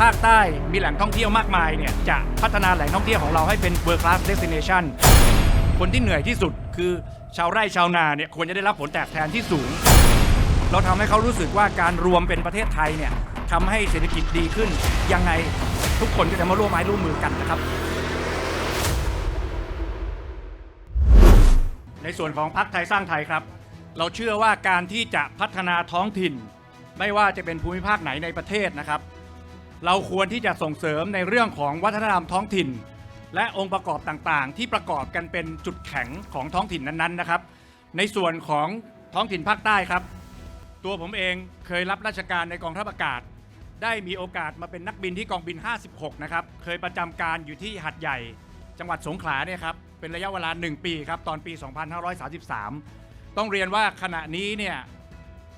ภาคใต้มีแหล่งท่องเที่ยวมากมายเนี่ยจะพัฒนาแหล่งท่องเที่ยวของเราให้เป็น world class destination คนที่เหนื่อยที่สุดคือชาวไร่ชาวนาเนี่ยควรจะได้รับผลแตกแทนที่สูง เราทำให้เขารู้สึกว่าการรวมเป็นประเทศไทยเนี่ยทำให้เศรษฐกิจดีขึ้น ยังไงทุกคนก็จะมาร่วมไม้ร่วมมือกันนะครับ ในส่วนของพรรคไทยสร้างไทยครับ เราเชื่อว่าการที่จะพัฒนาท้องถิ่น ไม่ว่าจะเป็นภูมิภาคไหนในประเทศนะครับ เราควรที่จะส่งเสริมในเรื่องของวัฒนธรรมท้องถิ่น และองค์ประกอบต่างๆ ที่ประกอบกันเป็นจุดแข็งของท้องถิ่นนั้นๆนะครับ ในส่วนของท้องถิ่นภาคใต้ครับ ตัวผมเองเคยรับราชการในกองทัพอากาศ ได้มีโอกาสมาเป็นนักบินที่กองบิน 56 นะครับ เคยประจำการอยู่ที่หัดใหญ่ จังหวัดสงขลาเนี่ยครับเป็นระยะเวลา 1 ปีครับตอนปี 2533 ต้องเรียนว่าขณะนี้เนี่ย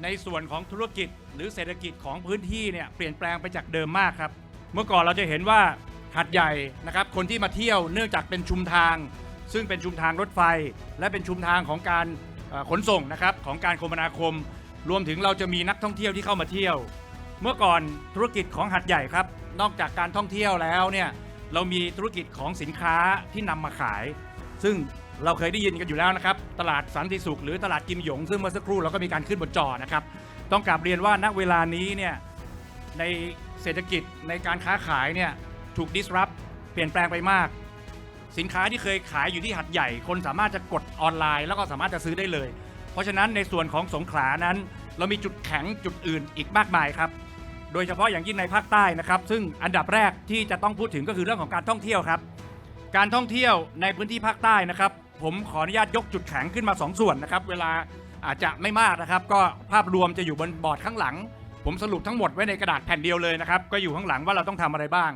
ในส่วนของธุรกิจ หรือเศรษฐกิจของพื้นที่เนี่ยเปลี่ยนแปลงไปจากเดิมมากครับ เมื่อก่อนเราจะเห็นว่าหัดใหญ่นะครับคนที่มาเที่ยวเนื่องจากเป็นชุมทาง ซึ่งเป็นชุมทางรถไฟ และเป็นชุมทางของการขนส่งนะครับของการคมนาคม รวมถึงเราจะมีนักท่องเที่ยวที่เข้ามาเที่ยว เมื่อก่อนธุรกิจของหัดใหญ่ครับ นอกจากการท่องเที่ยวแล้วเนี่ยเรามีธุรกิจของสินค้าที่นำมาขาย ซึ่งเราเคยได้ยินกันอยู่แล้วนะครับ ตลาดสันติสุขหรือตลาดกิมหยง ซึ่งเมื่อสักครู่เราก็มีการขึ้นบนจอนะครับ ต้องกลับเรียนว่าณเวลานี้เนี่ยในเศรษฐกิจในการค้าขายเนี่ยถูก disrupt เปลี่ยนแปลงไปมาก สินค้าที่เคยขายอยู่ที่หัดใหญ่ คนสามารถจะกดออนไลน์ แล้วก็สามารถจะซื้อได้เลย เพราะฉะนั้นในส่วนของสงขลานั้น เรามีจุดแข็งจุดอื่นอีกมากมายครับ โดยเฉพาะอย่างยิ่งในภาคใต้นะครับ ซึ่งอันดับแรกที่จะต้องพูดถึงก็คือเรื่องของการท่องเที่ยวครับ การท่องเที่ยวในพื้นที่ภาคใต้นะครับ ผมขออนุญาตยกจุดแข็งขึ้นมา 2 ส่วนนะครับ เวลา อาจจะไม่มากนะครับ ก็ภาพรวมจะอยู่บนบอร์ดข้างหลัง ผมสรุปทั้งหมดไว้ในกระดาษแผ่นเดียวเลยนะครับ ก็อยู่ข้างหลังว่าเราต้องทำอะไรบ้าง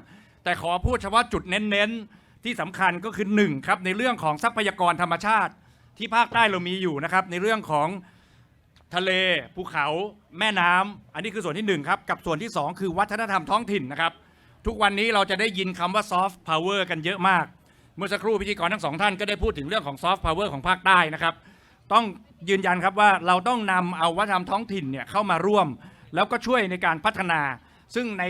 แต่ขอพูดเฉพาะจุดเน้นๆ ที่สำคัญก็คือ1ครับในเรื่องของทรัพยากรธรรมชาติ ที่ภาคใต้เรามีอยู่นะครับ ในเรื่องของทะเลภูเขาแม่น้ำอันนี้คือส่วนที่หนึ่งครับกับส่วนที่สองคือวัฒนธรรมท้องถิ่นนะครับ ทุกวันนี้เราจะได้ยินคำว่าซอฟต์พาวเวอร์กันเยอะมาก เมื่อสักครู่พิธีกรทั้งสองท่านก็ได้พูดถึงเรื่องของซอฟต์พาวเวอร์ของภาคใต้นะครับ ต้องยืนยันครับว่าเราต้องนำเอาวัฒนธรรมท้องถิ่นเนี่ยเข้ามาร่วม แล้วก็ช่วยในการพัฒนา ซึ่งใน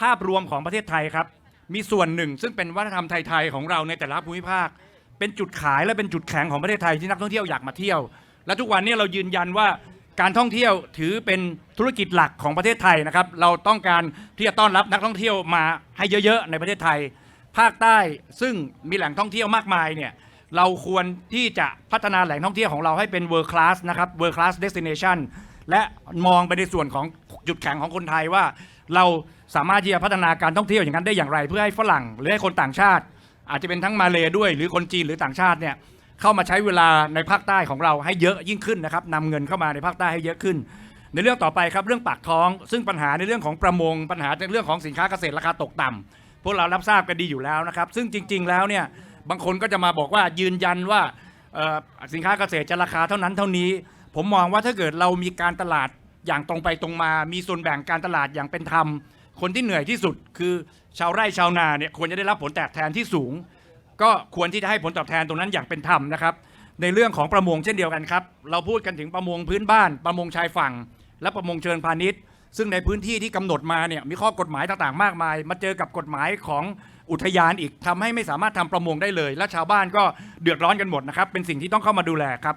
ภาพรวมของประเทศไทยครับ มีส่วนหนึ่ง ซึ่งเป็นวัฒนธรรมไทยๆของเราในแต่ละภูมิภาค เป็นจุดขายและเป็นจุดแข็งของประเทศไทยที่นักท่องเที่ยวอยากมาเที่ยว และทุกวันนี้เรายืนยันว่าการท่องเที่ยวถือเป็นธุรกิจหลักของประเทศไทยนะครับ เราต้องการที่จะต้อนรับนักท่องเที่ยวมาให้เยอะๆในประเทศไทย ภาคใต้ซึ่งมีแหล่งท่องเที่ยวมากมายเนี่ย เราควรที่จะพัฒนาแหล่งท่องเที่ยวของเราให้เป็น world class นะครับ world class destination และมองไปในส่วนของจุดแข็งของคนไทยว่า เราสามารถที่จะพัฒนาการท่องเที่ยวอย่างนั้นได้อย่างไร เพื่อให้ฝรั่งหรือให้คนต่างชาติ อาจจะเป็นทั้งมาเลด้วย หรือคนจีนหรือต่างชาติเนี่ยเข้ามาใช้เวลาในภาคใต้ของเราให้เยอะยิ่งขึ้นนะครับนำเงินเข้ามาในภาคใต้ให้เยอะขึ้น ในเรื่องต่อไปครับเรื่องปากท้อง ซึ่งปัญหาในเรื่องของประมง ปัญหาในเรื่องของสินค้าเกษตรราคาตกต่ำพวกเรารับทราบกันดีอยู่แล้วนะครับ ซึ่งจริง ๆ แล้วเนี่ย บางคนก็จะมาบอกว่ายืนยันว่าสินค้าเกษตรจะราคาเท่านั้นเท่านี้ ผมมองว่าถ้าเกิดเรามีการตลาดอย่างตรงไปตรงมา มีส่วนแบ่งการตลาดอย่างเป็นธรรม คนที่เหนื่อยที่สุดคือชาวไร่ชาวนาเนี่ยควรจะได้รับผลตอบแทนที่สูง ก็ควรที่จะให้ผลตอบแทนตรงนั้นอย่างเป็นธรรมนะครับในเรื่องของประมงเช่นเดียวกันครับ เราพูดกันถึงประมงพื้นบ้าน ประมงชายฝั่ง และประมงเชิงพาณิชย์ ซึ่งในพื้นที่ที่กำหนดมาเนี่ยมีข้อกฎหมายต่างๆมากมาย มาเจอกับกฎหมายของอุทยานอีกทำให้ไม่สามารถทำประมงได้เลย และชาวบ้านก็เดือดร้อนกันหมดนะครับ เป็นสิ่งที่ต้องเข้ามาดูแลครับ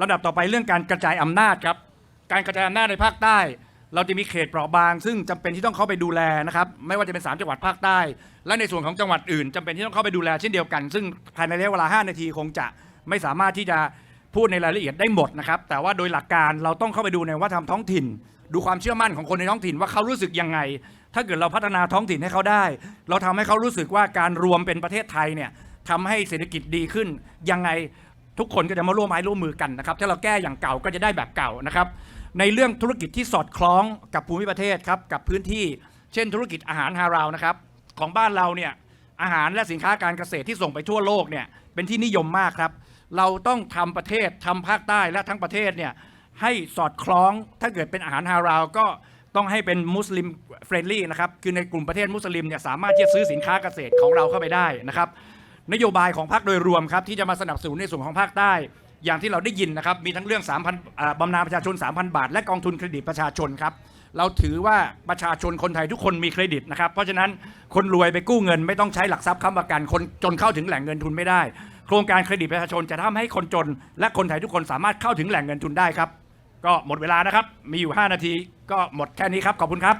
ลำดับต่อไปเรื่องการกระจายอำนาจครับ การกระจายอำนาจในภาคใต้ เราจะมีเขตเปราะบาง ซึ่งจำเป็นที่ต้องเข้าไปดูแลนะครับ ไม่ว่าจะเป็น3จังหวัดภาคใต้ และในส่วนของจังหวัดอื่นจำเป็นที่ต้องเข้าไปดูแลเช่นเดียวกัน ซึ่งภายในระยะเวลา 5 นาทีคงจะไม่สามารถที่จะ พูดในรายละเอียดได้หมดนะครับ แต่ว่าโดยหลักการเราต้องเข้าไปดูในวัฒนธรรมท้องถิ่น ดูความเชื่อมั่นของคนในท้องถิ่นว่าเขารู้สึกยังไง ถ้าเกิดเราพัฒนาท้องถิ่นให้เขาได้ เราทำให้เขารู้สึกว่าการรวมเป็นประเทศไทยเนี่ยทำให้เศรษฐกิจดีขึ้น ยังไงทุกคนก็จะมาร่วมไม้ร่วมมือกันนะครับถ้าเราแก้อย่างเก่าก็จะได้แบบเก่านะครับ ในเรื่องธุรกิจที่สอดคล้องกับภูมิประเทศครับกับพื้นที่เช่น ธุรกิจอาหารฮาราวนะครับของบ้านเราเนี่ยอาหารและสินค้าการเกษตรที่ส่งไปทั่วโลกเนี่ยเป็นที่นิยมมากครับ เราต้องทำประเทศทำภาคใต้และทั้งประเทศเนี่ยให้สอดคล้องถ้าเกิดเป็นอาหารฮาราวก็ต้องให้เป็นมุสลิมเฟรนลี่นะครับคือในกลุ่มประเทศมุสลิมเนี่ยสามารถที่จะซื้อสินค้าเกษตรของเราเข้าไปได้นะครับ นโยบายของพรรคโดยรวมครับที่จะมาสนับสนุนในส่วนของภาคใต้ อย่างที่เราได้ยินนะครับมีทั้งเรื่อง 3,000บำนาญประชาชน 3,000 บาท และกองทุนเครดิตประชาชนครับเราถือว่าประชาชนคนไทยทุกคนมีเครดิตนะครับ เพราะฉะนั้นคนรวยไปกู้เงินไม่ต้องใช้หลักทรัพย์ค้ำประกันคนจนเข้าถึงแหล่งเงินทุนไม่ได้ โครงการเครดิตประชาชนจะทำให้คนจน และคนไทยทุกคนสามารถเข้าถึงแหล่งเงินทุนได้ครับ ก็หมดเวลานะครับ มีอยู่ 5 นาที ก็หมดแค่นี้ครับ ขอบคุณครับ